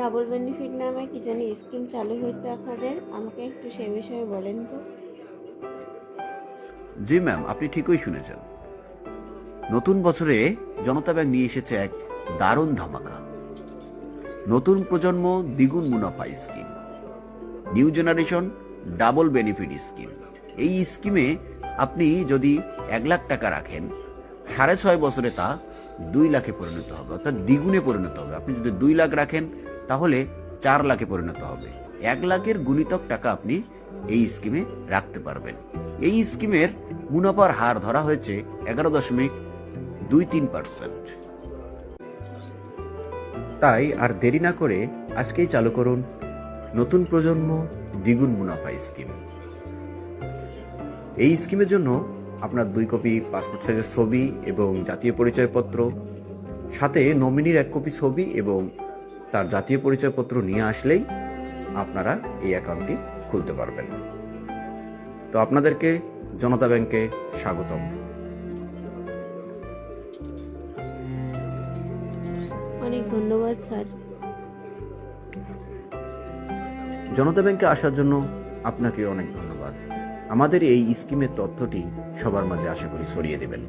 Double benefit নামে কি জানি স্কিম চালু হয়েছে আপনাদের? আমাকে একটু সে বিষয়ে বলেন তো। জি ম্যাম, আপনি ঠিকই শুনেছেন। নতুন বছরে জনতা ব্যাংক নিয়ে এসেছে এক দারুণ ধামাকা। নতুন প্রজন্ম দ্বিগুণ মুনাফা scheme. New generation double benefit scheme. এই স্কিমে আপনি যদি এক লাখ টাকা রাখেন, সাড়ে ছয় বছরে তা দুই লাখে পরিণত হবে, অর্থাৎ দ্বিগুণে পরিণত হবে। আপনি যদি দুই লাখ রাখেন তাহলে চার লাখে পরিণত হবে। এক লাখের গুণিতক টাকা আপনি এই স্কিমে রাখতে পারবেন। এই স্কিমের মুনাফার হার ধরা হয়েছে এগারো দশমিক দুই তিন পার্সেন্ট। তাই আর দেরি না করে আজকেই চালু করুন নতুন প্রজন্ম দ্বিগুণ মুনাফা স্কিম। এই স্কিমের জন্য আপনার দুই কপি পাসপোর্ট সাইজের ছবি এবং জাতীয় পরিচয়পত্র, সাথে নমিনির এক কপি ছবি এবং তার জাতীয় পরিচয়পত্র নিয়ে আসলেই আপনারা এই অ্যাকাউন্টটি খুলতে পারবেন। তো আপনাদেরকে জনতা ব্যাংকে স্বাগতম। অনেক ধন্যবাদ স্যার। জনতা ব্যাংকে আসার জন্য আপনাকে অনেক ধন্যবাদ। আমাদের এই স্কিমের তথ্যটি সবার মাঝে আশা করি ছড়িয়ে দেবেন।